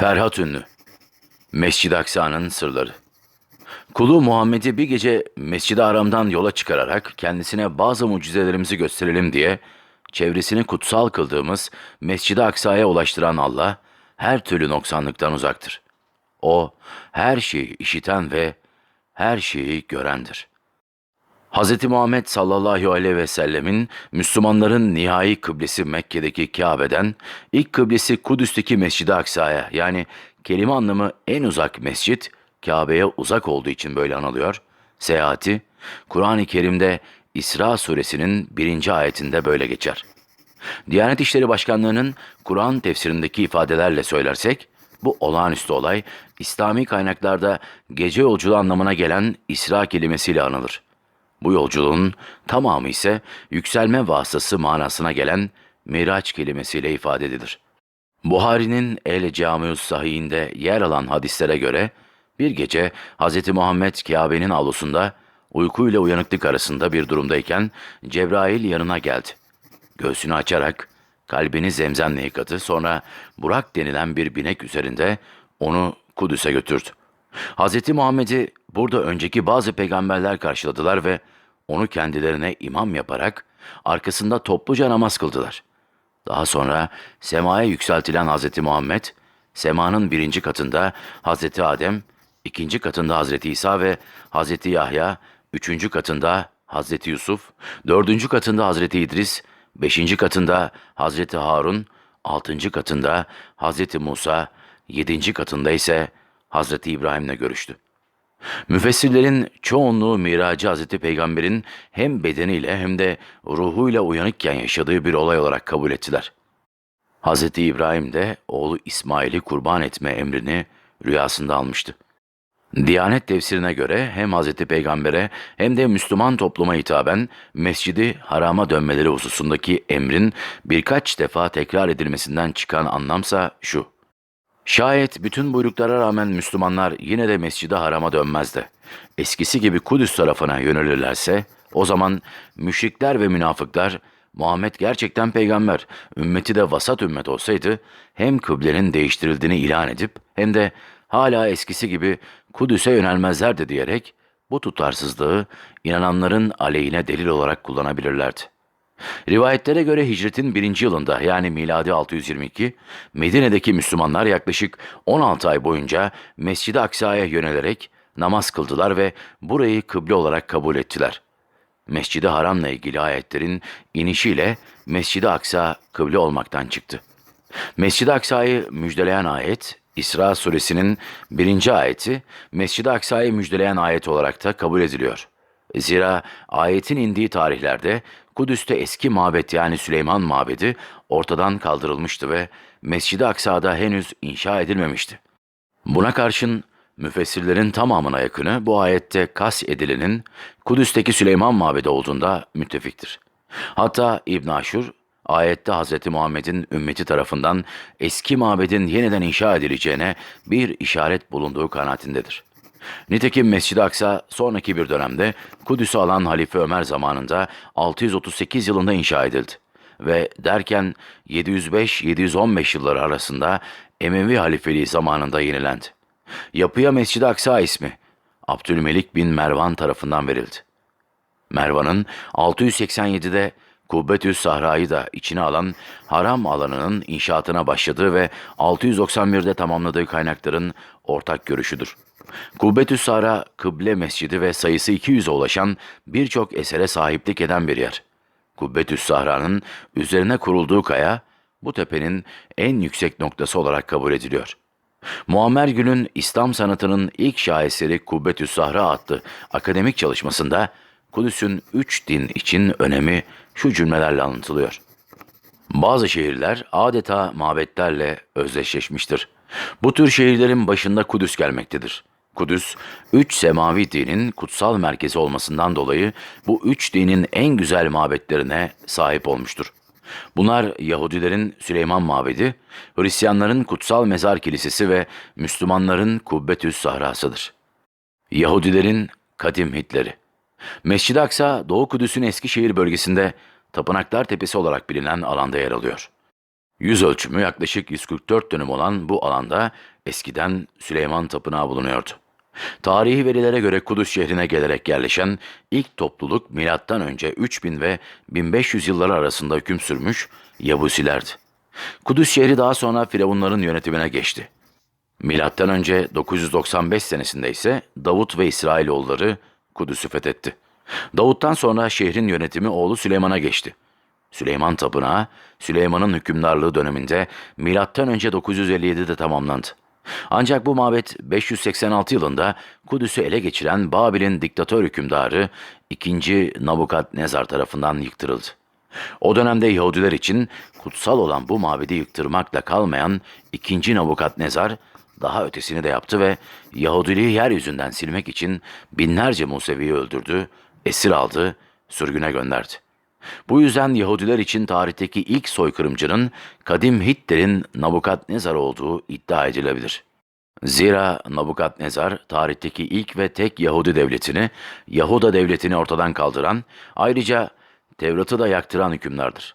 Ferhat Ünlü Mescid-i Aksa'nın sırları Kulu Muhammed'i bir gece Mescid-i Haram'dan yola çıkararak kendisine bazı mucizelerimizi gösterelim diye çevresini kutsal kıldığımız Mescid-i Aksa'ya ulaştıran Allah her türlü noksanlıktan uzaktır. O her şeyi işiten ve her şeyi görendir. Hz. Muhammed sallallahu aleyhi ve sellemin Müslümanların nihai kıblesi Mekke'deki Kabe'den ilk kıblesi Kudüs'teki Mescid-i Aksa'ya yani kelime anlamı en uzak mescit Kabe'ye uzak olduğu için böyle anılıyor. Seyahati Kur'an-ı Kerim'de İsra suresinin birinci ayetinde böyle geçer. Diyanet İşleri Başkanlığı'nın Kur'an tefsirindeki ifadelerle söylersek, bu olağanüstü olay İslami kaynaklarda gece yolculuğu anlamına gelen İsra kelimesiyle anılır. Bu yolculuğun tamamı ise yükselme vasıtası manasına gelen Miraç kelimesiyle ifade edilir. Buhari'nin El Camius Sahih'inde yer alan hadislere göre bir gece Hz. Muhammed Kabe'nin avlusunda uykuyla uyanıklık arasında bir durumdayken Cebrail yanına geldi. Göğsünü açarak kalbini zemzemle yıkadı. Sonra Burak denilen bir binek üzerinde onu Kudüs'e götürdü. Hz. Muhammed'i burada önceki bazı peygamberler karşıladılar ve onu kendilerine imam yaparak arkasında topluca namaz kıldılar. Daha sonra semaya yükseltilen Hz. Muhammed, semanın birinci katında Hz. Adem, ikinci katında Hz. İsa ve Hz. Yahya, üçüncü katında Hz. Yusuf, dördüncü katında Hz. İdris, beşinci katında Hz. Harun, altıncı katında Hz. Musa, yedinci katında ise Hz. İbrahim'le görüştü. Müfessirlerin çoğunluğu miracı Hz. Peygamber'in hem bedeniyle hem de ruhuyla uyanıkken yaşadığı bir olay olarak kabul ettiler. Hz. İbrahim de oğlu İsmail'i kurban etme emrini rüyasında almıştı. Diyanet tefsirine göre hem Hz. Peygamber'e hem de Müslüman topluma hitaben mescidi harama dönmeleri hususundaki emrin birkaç defa tekrar edilmesinden çıkan anlamsa şu. Şayet bütün buyruklara rağmen Müslümanlar yine de mescide harama dönmezdi. Eskisi gibi Kudüs tarafına yönelirlerse o zaman müşrikler ve münafıklar Muhammed gerçekten peygamber, ümmeti de vasat ümmet olsaydı hem kıblenin değiştirildiğini ilan edip hem de hala eskisi gibi Kudüs'e yönelmezlerdi diyerek bu tutarsızlığı inananların aleyhine delil olarak kullanabilirlerdi. Rivayetlere göre hicretin birinci yılında yani miladi 622, Medine'deki Müslümanlar yaklaşık 16 ay boyunca Mescid-i Aksa'ya yönelerek namaz kıldılar ve burayı kıble olarak kabul ettiler. Mescid-i Haram'la ilgili ayetlerin inişiyle Mescid-i Aksa kıble olmaktan çıktı. Mescid-i Aksa'yı müjdeleyen ayet, İsra suresinin birinci ayeti, Mescid-i Aksa'yı müjdeleyen ayet olarak da kabul ediliyor. Zira ayetin indiği tarihlerde Kudüs'te eski mabet yani Süleyman mabedi ortadan kaldırılmıştı ve Mescid-i Aksa'da henüz inşa edilmemişti. Buna karşın müfessirlerin tamamına yakını bu ayette kas edilenin Kudüs'teki Süleyman mabedi olduğunda müttefiktir. Hatta İbn Aşur ayette Hz. Muhammed'in ümmeti tarafından eski mabedin yeniden inşa edileceğine bir işaret bulunduğu kanaatindedir. Nitekim Mescid-i Aksa sonraki bir dönemde Kudüs'ü alan Halife Ömer zamanında 638 yılında inşa edildi. Ve derken 705-715 yılları arasında Emevi halifeliği zamanında yenilendi. Yapıya Mescid-i Aksa ismi Abdülmelik bin Mervan tarafından verildi. Mervan'ın 687'de Kubbetüs Sahra'yı da içine alan haram alanının inşaatına başladığı ve 691'de tamamladığı kaynakların ortak görüşüdür. Kubbetüs Sahra, kıble mescidi ve sayısı 200'e ulaşan birçok esere sahiplik eden bir yer. Kubbetüs Sahra'nın üzerine kurulduğu kaya, bu tepenin en yüksek noktası olarak kabul ediliyor. Muammer Gül'ün İslam sanatının ilk şaheseri Kubbetüs Sahra adlı akademik çalışmasında Kudüs'ün üç din için önemi şu cümlelerle anlatılıyor. Bazı şehirler adeta mabetlerle özdeşleşmiştir. Bu tür şehirlerin başında Kudüs gelmektedir. Kudüs, üç semavi dinin kutsal merkezi olmasından dolayı bu üç dinin en güzel mabetlerine sahip olmuştur. Bunlar Yahudilerin Süleyman Mabedi, Hristiyanların Kutsal Mezar Kilisesi ve Müslümanların Kubbetüs Sahrasıdır. Yahudilerin Kadim Hitleri Mescid-i Aksa, Doğu Kudüs'ün Eskişehir bölgesinde Tapınaklar Tepesi olarak bilinen alanda yer alıyor. Yüz ölçümü yaklaşık 144 dönüm olan bu alanda eskiden Süleyman Tapınağı bulunuyordu. Tarihi verilere göre Kudüs şehrine gelerek yerleşen ilk topluluk milattan önce 3000 ve 1500 yılları arasında hüküm sürmüş Yabusilerdi. Kudüs şehri daha sonra Firavunların yönetimine geçti. Milattan önce 995 senesinde ise Davut ve İsrailoğulları Kudüs'ü fethetti. Davut'tan sonra şehrin yönetimi oğlu Süleyman'a geçti. Süleyman Tapınağı, Süleyman'ın hükümdarlığı döneminde milattan önce 957'de tamamlandı. Ancak bu mabet 586 yılında Kudüs'ü ele geçiren Babil'in diktatör hükümdarı 2. Nabukadnezar tarafından yıktırıldı. O dönemde Yahudiler için kutsal olan bu mabedi yıktırmakla kalmayan 2. Nabukadnezar daha ötesini de yaptı ve Yahudiliği yeryüzünden silmek için binlerce Musevi'yi öldürdü, esir aldı, sürgüne gönderdi. Bu yüzden Yahudiler için tarihteki ilk soykırımcının kadim Hitler'in Nabukadnezar olduğu iddia edilebilir. Zira Nabukadnezar tarihteki ilk ve tek Yahudi devletini, Yahuda devletini ortadan kaldıran, ayrıca Tevrat'ı da yaktıran hükümdardır.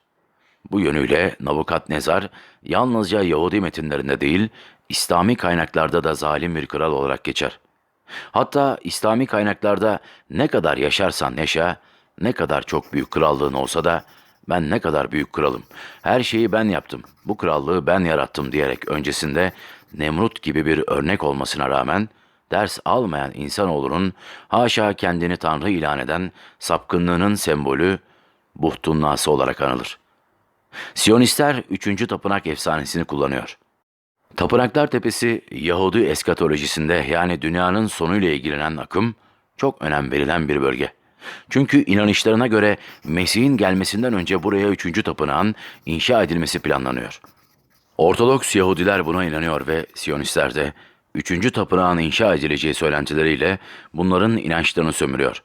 Bu yönüyle Nabukadnezar yalnızca Yahudi metinlerinde değil, İslami kaynaklarda da zalim bir kral olarak geçer. Hatta İslami kaynaklarda ne kadar yaşarsan yaşa, ne kadar çok büyük krallığın olsa da ben ne kadar büyük kralım, her şeyi ben yaptım, bu krallığı ben yarattım diyerek öncesinde Nemrut gibi bir örnek olmasına rağmen ders almayan insanoğlunun haşa kendini Tanrı ilan eden sapkınlığının sembolü Buhtunnası olarak anılır. Siyonistler 3. tapınak efsanesini kullanıyor. Tapınaklar Tepesi Yahudi eskatolojisinde yani dünyanın sonuyla ilgilenen akım çok önem verilen bir bölge. Çünkü inanışlarına göre Mesih'in gelmesinden önce buraya üçüncü tapınağın inşa edilmesi planlanıyor. Ortodoks Yahudiler buna inanıyor ve Siyonistler de üçüncü tapınağın inşa edileceği söylentileriyle bunların inançlarını sömürüyor.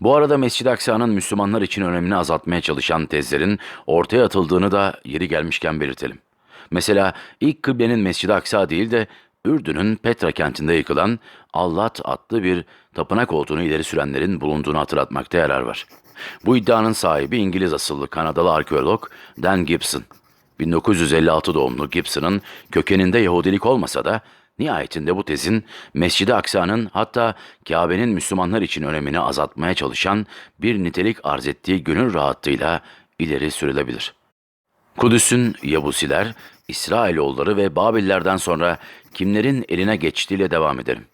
Bu arada Mescid-i Aksa'nın Müslümanlar için önemini azaltmaya çalışan tezlerin ortaya atıldığını da yeri gelmişken belirtelim. Mesela ilk kıblenin Mescid-i Aksa değil de Ürdün'ün Petra kentinde yıkılan Allat adlı bir tapınak olduğunu ileri sürenlerin bulunduğunu hatırlatmakta yarar var. Bu iddianın sahibi İngiliz asıllı Kanadalı arkeolog Dan Gibson. 1956 doğumlu Gibson'ın kökeninde Yahudilik olmasa da nihayetinde bu tezin Mescid-i Aksa'nın hatta Kabe'nin Müslümanlar için önemini azaltmaya çalışan bir nitelik arz ettiği gönül rahatlığıyla ileri sürülebilir. Kudüs'ün Yabusiler, İsrailoğulları ve Babillerden sonra kimlerin eline geçtiğiyle devam edelim.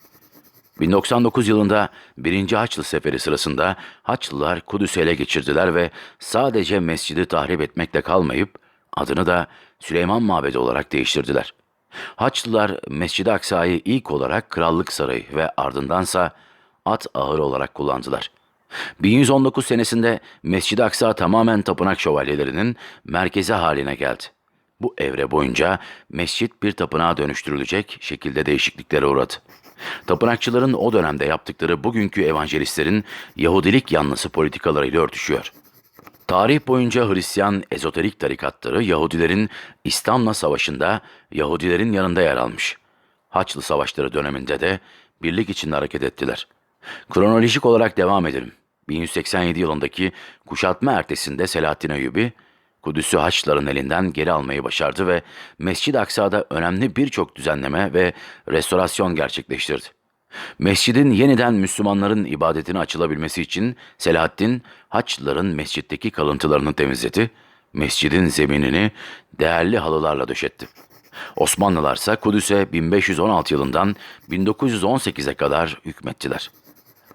1099 yılında 1. Haçlı Seferi sırasında Haçlılar Kudüs'ü ele geçirdiler ve sadece mescidi tahrip etmekle kalmayıp adını da Süleyman Mabedi olarak değiştirdiler. Haçlılar Mescid-i Aksa'yı ilk olarak Krallık Sarayı ve ardındansa at ahırı olarak kullandılar. 1119 senesinde Mescid-i Aksa tamamen tapınak şövalyelerinin merkezi haline geldi. Bu evre boyunca mescit bir tapınağa dönüştürülecek şekilde değişikliklere uğradı. Tapınakçıların o dönemde yaptıkları bugünkü evangelistlerin Yahudilik yanlısı politikalarıyla örtüşüyor. Tarih boyunca Hristiyan ezoterik tarikatları Yahudilerin İslam'la savaşında Yahudilerin yanında yer almış. Haçlı Savaşları döneminde de birlik içinde hareket ettiler. Kronolojik olarak devam edelim. 1187 yılındaki kuşatma ertesinde Selahaddin Eyyubi, Kudüs'ü Haçlıların elinden geri almayı başardı ve Mescid-i Aksa'da önemli birçok düzenleme ve restorasyon gerçekleştirdi. Mescidin yeniden Müslümanların ibadetine açılabilmesi için Selahaddin Haçlıların mescitteki kalıntılarını temizledi, mescidin zeminini değerli halılarla döşetti. Osmanlılar ise Kudüs'e 1516 yılından 1918'e kadar hükmettiler.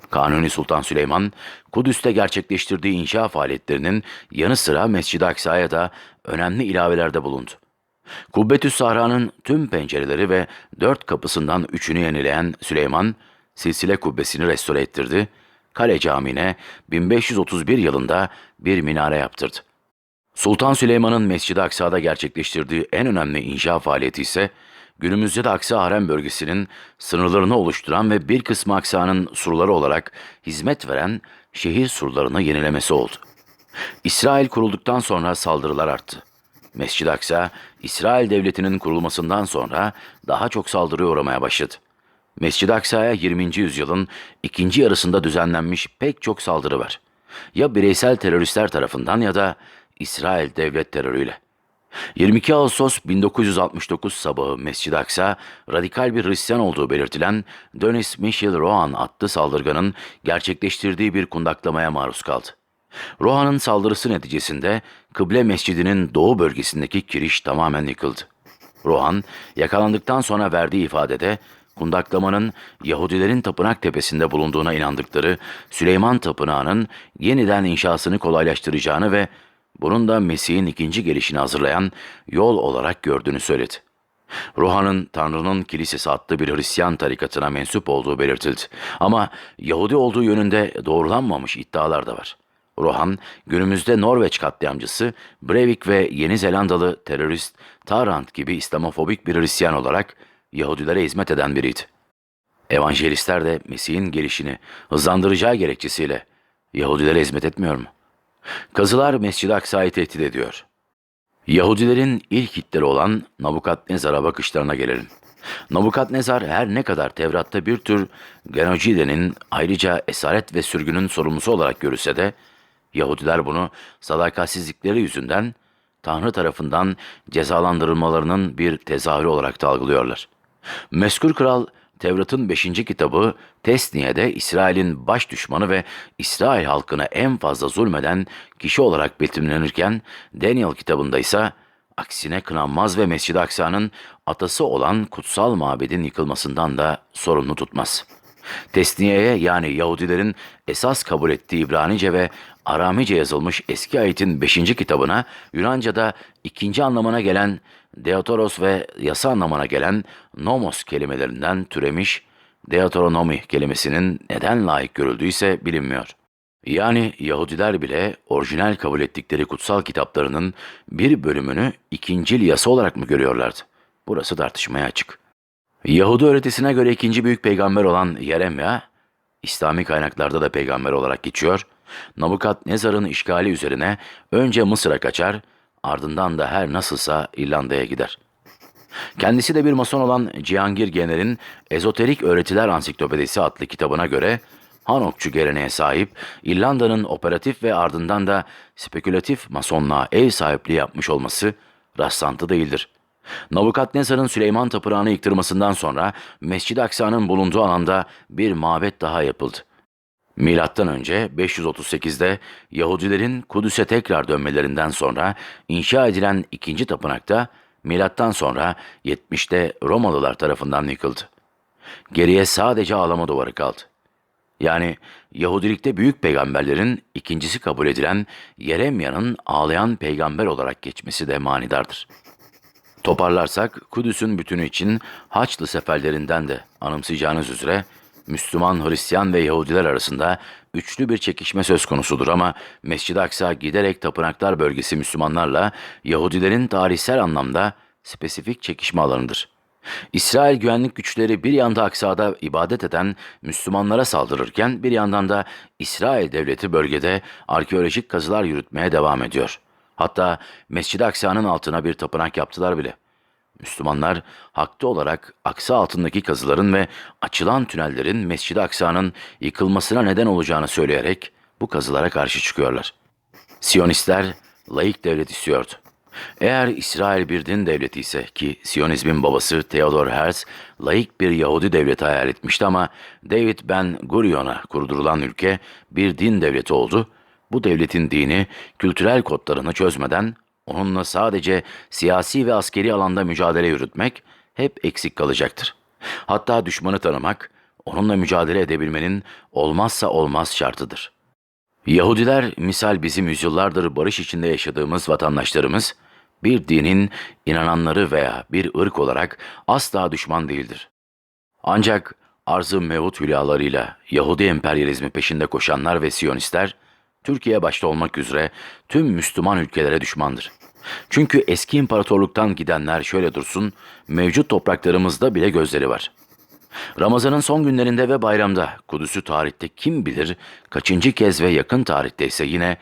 Kanuni Sultan Süleyman, Kudüs'te gerçekleştirdiği inşa faaliyetlerinin yanı sıra Mescid-i Aksa'ya da önemli ilavelerde bulundu. Kubbetü Sahra'nın tüm pencereleri ve dört kapısından üçünü yenileyen Süleyman, silsile kubbesini restore ettirdi, Kale Camii'ne 1531 yılında bir minare yaptırdı. Sultan Süleyman'ın Mescid-i Aksa'da gerçekleştirdiği en önemli inşa faaliyeti ise günümüzde de Aksa Harem bölgesinin sınırlarını oluşturan ve bir kısmı Aksa'nın surları olarak hizmet veren şehir surlarını yenilemesi oldu. İsrail kurulduktan sonra saldırılar arttı. Mescid-i Aksa, İsrail devletinin kurulmasından sonra daha çok saldırıya uğramaya başladı. Mescid-i Aksa'ya 20. yüzyılın ikinci yarısında düzenlenmiş pek çok saldırı var. Ya bireysel teröristler tarafından ya da İsrail devlet terörüyle. 22 Ağustos 1969 sabahı Mescid-i Aksa, radikal bir Hristiyan olduğu belirtilen Denis Michel Rohan adlı saldırganın gerçekleştirdiği bir kundaklamaya maruz kaldı. Rohan'ın saldırısı neticesinde Kıble Mescidi'nin doğu bölgesindeki kiriş tamamen yıkıldı. Rohan, yakalandıktan sonra verdiği ifadede kundaklamanın Yahudilerin tapınak tepesinde bulunduğuna inandıkları Süleyman Tapınağı'nın yeniden inşasını kolaylaştıracağını ve bunun da Mesih'in ikinci gelişini hazırlayan yol olarak gördüğünü söyledi. Rohan'ın Tanrı'nın Kilisesi adlı bir Hristiyan tarikatına mensup olduğu belirtildi. Ama Yahudi olduğu yönünde doğrulanmamış iddialar da var. Rohan, günümüzde Norveç katliamcısı, Breivik ve Yeni Zelandalı terörist Tarrant gibi İslamofobik bir Hristiyan olarak Yahudilere hizmet eden biriydi. Evangelistler de Mesih'in gelişini hızlandıracağı gerekçesiyle Yahudilere hizmet etmiyor mu? Kazılar Mescid-i Aksa'yı tehdit ediyor. Yahudilerin ilk hitleri olan Nabukadnezar'a bakışlarına gelelim. Nabukadnezar her ne kadar Tevrat'ta bir tür genocidenin ayrıca esaret ve sürgünün sorumlusu olarak görülse de Yahudiler bunu sadakatsizlikleri yüzünden Tanrı tarafından cezalandırılmalarının bir tezahürü olarak da algılıyorlar. Meskur kral Tevrat'ın 5. kitabı Tesniye'de İsrail'in baş düşmanı ve İsrail halkına en fazla zulmeden kişi olarak betimlenirken Daniel kitabında ise aksine kınanmaz ve Mescid-i Aksa'nın atası olan kutsal mabedin yıkılmasından da sorumlu tutmaz. Tesniye'ye yani Yahudilerin esas kabul ettiği İbranice ve Aramice yazılmış eski ayetin 5. kitabına Yunanca'da ikinci anlamına gelen Deotoros ve yasa anlamına gelen nomos kelimelerinden türemiş Deuteronomi kelimesinin neden layık görüldüyse bilinmiyor. Yani Yahudiler bile orijinal kabul ettikleri kutsal kitaplarının bir bölümünü ikincil yasa olarak mı görüyorlardı? Burası tartışmaya açık. Yahudi öğretisine göre ikinci büyük peygamber olan Yeremya, İslami kaynaklarda da peygamber olarak geçiyor. Nabukadnezar'ın işgali üzerine önce Mısır'a kaçar, ardından da her nasılsa İrlanda'ya gider. Kendisi de bir mason olan Cihangir Gener'in Ezoterik Öğretiler Ansiklopedisi adlı kitabına göre Hanokçu geleneğe sahip İrlanda'nın operatif ve ardından da spekülatif masonluğa ev sahipliği yapmış olması rastlantı değildir. Nabukadnezar'ın Süleyman Tapınağı'nı yıktırmasından sonra Mescid-i Aksa'nın bulunduğu alanda bir mabet daha yapıldı. Milattan önce 538'de Yahudilerin Kudüs'e tekrar dönmelerinden sonra inşa edilen ikinci tapınakta milattan sonra 70'te Romalılar tarafından yıkıldı. Geriye sadece ağlama duvarı kaldı. Yani Yahudilikte büyük peygamberlerin ikincisi kabul edilen Yeremya'nın ağlayan peygamber olarak geçmesi de manidardır. Toparlarsak Kudüs'ün bütünü için Haçlı seferlerinden de anımsayacağınız üzere Müslüman, Hristiyan ve Yahudiler arasında üçlü bir çekişme söz konusudur ama Mescid-i Aksa giderek tapınaklar bölgesi Müslümanlarla Yahudilerin tarihsel anlamda spesifik çekişme alanıdır. İsrail güvenlik güçleri bir yanda Aksa'da ibadet eden Müslümanlara saldırırken bir yandan da İsrail devleti bölgede arkeolojik kazılar yürütmeye devam ediyor. Hatta Mescid-i Aksa'nın altına bir tapınak yaptılar bile. Müslümanlar haklı olarak Aksa altındaki kazıların ve açılan tünellerin Mescid-i Aksa'nın yıkılmasına neden olacağını söyleyerek bu kazılara karşı çıkıyorlar. Siyonistler laik devlet istiyordu. Eğer İsrail bir din devleti ise ki Siyonizmin babası Theodor Herz laik bir Yahudi devleti hayal etmişti ama David Ben Gurion'a kurdurulan ülke bir din devleti oldu. Bu devletin dini kültürel kodlarını çözmeden onunla sadece siyasi ve askeri alanda mücadele yürütmek hep eksik kalacaktır. Hatta düşmanı tanımak onunla mücadele edebilmenin olmazsa olmaz şartıdır. Yahudiler misal bizim yüzyıllardır barış içinde yaşadığımız vatandaşlarımız bir dinin inananları veya bir ırk olarak asla düşman değildir. Ancak arzı mevut hülyalarıyla Yahudi emperyalizmi peşinde koşanlar ve Siyonistler, Türkiye başta olmak üzere tüm Müslüman ülkelere düşmandır. Çünkü eski imparatorluktan gidenler şöyle dursun, mevcut topraklarımızda bile gözleri var. Ramazan'ın son günlerinde ve bayramda Kudüs'ü tarihte kim bilir kaçıncı kez ve yakın tarihte ise yine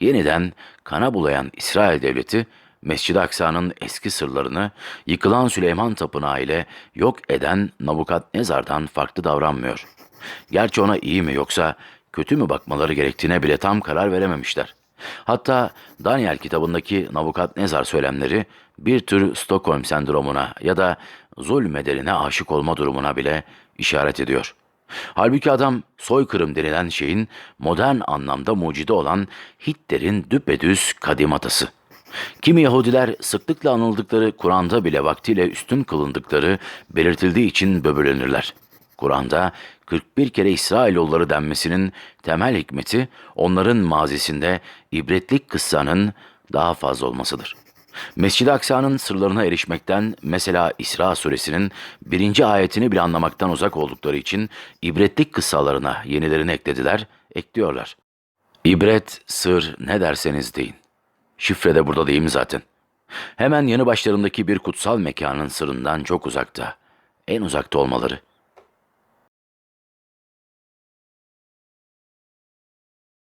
yeniden kana bulayan İsrail devleti Mescid-i Aksa'nın eski sırlarını yıkılan Süleyman Tapınağı ile yok eden Nabukadnezar'dan farklı davranmıyor. Gerçi ona iyi mi yoksa kötü mü bakmaları gerektiğine bile tam karar verememişler. Hatta Daniel kitabındaki Nabukadnezar söylemleri bir tür Stockholm sendromuna ya da zulmederine aşık olma durumuna bile işaret ediyor. Halbuki adam soykırım denilen şeyin modern anlamda mucide olan Hitler'in düpedüz kadim atası. Kimi Yahudiler sıklıkla anıldıkları Kur'an'da bile vaktiyle üstün kılındıkları belirtildiği için böbürlenirler. Kur'an'da 41 kere İsrailoğulları denmesinin temel hikmeti onların mazisinde ibretlik kıssanın daha fazla olmasıdır. Mescid-i Aksa'nın sırlarına erişmekten mesela İsra suresinin birinci ayetini bile anlamaktan uzak oldukları için ibretlik kıssalarına yenilerini eklediler, ekliyorlar. İbret, sır ne derseniz deyin. Şifre de burada değil mi zaten? Hemen yanı başlarındaki bir kutsal mekanın sırrından çok uzakta. En uzakta olmaları.